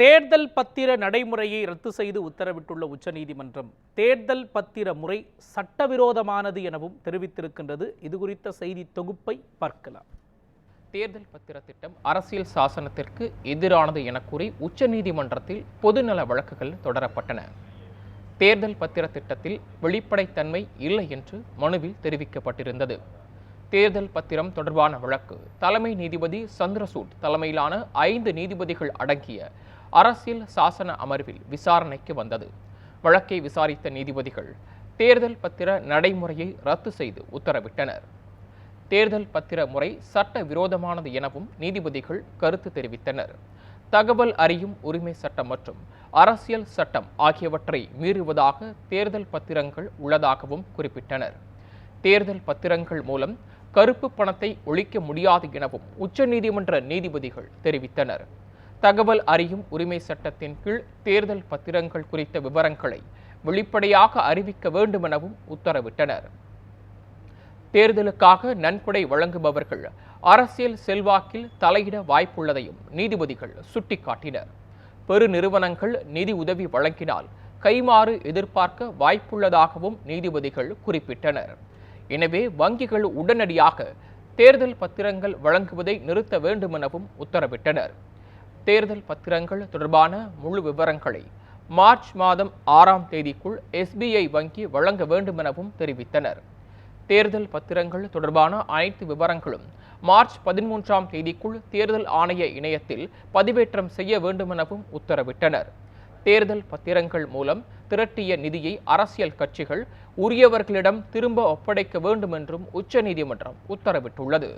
தேர்தல் பத்திர நடைமுறையை ரத்து செய்து உத்தரவிட்டுள்ள உச்சநீதிமன்றம் தேர்தல் பத்திர முறை சட்டவிரோதமானது எனவும் தெரிவித்திருக்கின்றது. இது குறித்த செய்தி தொகுப்பை பார்க்கலாம். தேர்தல் பத்திர திட்டம் அரசியல் சாசனத்திற்கு எதிரானது என கூறி உச்சநீதிமன்றத்தில் பொதுநல வழக்குகள் தொடரப்பட்டன. தேர்தல் பத்திர திட்டத்தில் வெளிப்படைத்தன்மை இல்லை என்று மனுவில் தெரிவிக்கப்பட்டிருந்தது. தேர்தல் பத்திரம் தொடர்பான வழக்கு தலைமை நீதிபதி சந்திரசூட் தலைமையிலான ஐந்து நீதிபதிகள் அடங்கிய அரசியல் சாசன அமர்வில் விசாரணைக்கு வந்தது. வழக்கை விசாரித்த நீதிபதிகள் தேர்தல் பத்திர நடைமுறையை ரத்து செய்து உத்தரவிட்டனர். தேர்தல் பத்திர முறை சட்ட விரோதமானது எனவும் நீதிபதிகள் கருத்து தெரிவித்தனர். தகவல் அறியும் உரிமை சட்டம் மற்றும் அரசியல் சட்டம் ஆகியவற்றை மீறுவதாக தேர்தல் பத்திரங்கள் உள்ளதாகவும் குறிப்பிட்டனர். தேர்தல் பத்திரங்கள் மூலம் கருப்பு பணத்தை ஒழிக்க முடியாது எனவும் உச்சநீதிமன்ற நீதிபதிகள் தெரிவித்தனர். தகவல் அறியும் உரிமை சட்டத்தின் கீழ் தேர்தல் பத்திரங்கள் குறித்த விவரங்களை வெளிப்படையாக அறிவிக்க வேண்டுமெனவும் உத்தரவிட்டனர். தேர்தலுக்காக நன்கொடை வழங்குபவர்கள் அரசியல் செல்வாக்கில் தலையிட வாய்ப்புள்ளதையும் நீதிபதிகள் சுட்டிக்காட்டினர். பெருநிறுவனங்கள் நிதி உதவி வழங்கினால் கைமாறு எதிர்பார்க்க வாய்ப்புள்ளதாகவும் நீதிபதிகள் குறிப்பிட்டனர். எனவே வங்கிகள் உடனடியாக தேர்தல் பத்திரங்கள் வழங்குவதை நிறுத்த வேண்டுமெனவும் உத்தரவிட்டனர். தேர்தல் பத்திரங்கள் தொடர்பான முழு விவரங்களை மார்ச் மாதம் ஆறாம் தேதிக்குள் எஸ்பிஐ வங்கி வழங்க வேண்டுமெனவும் தெரிவித்தனர். தேர்தல் பத்திரங்கள் தொடர்பான அனைத்து விவரங்களும் மார்ச் பதிமூன்றாம் தேதிக்குள் தேர்தல் ஆணைய இணையத்தில் பதிவேற்றம் செய்ய வேண்டுமெனவும் உத்தரவிட்டனர். தேர்தல் பத்திரங்கள் மூலம் திரட்டிய நிதியை அரசியல் கட்சிகள் உரியவர்களிடம் திரும்ப ஒப்படைக்க வேண்டும் என்றும் உச்சநீதிமன்றம் உத்தரவிட்டுள்ளது.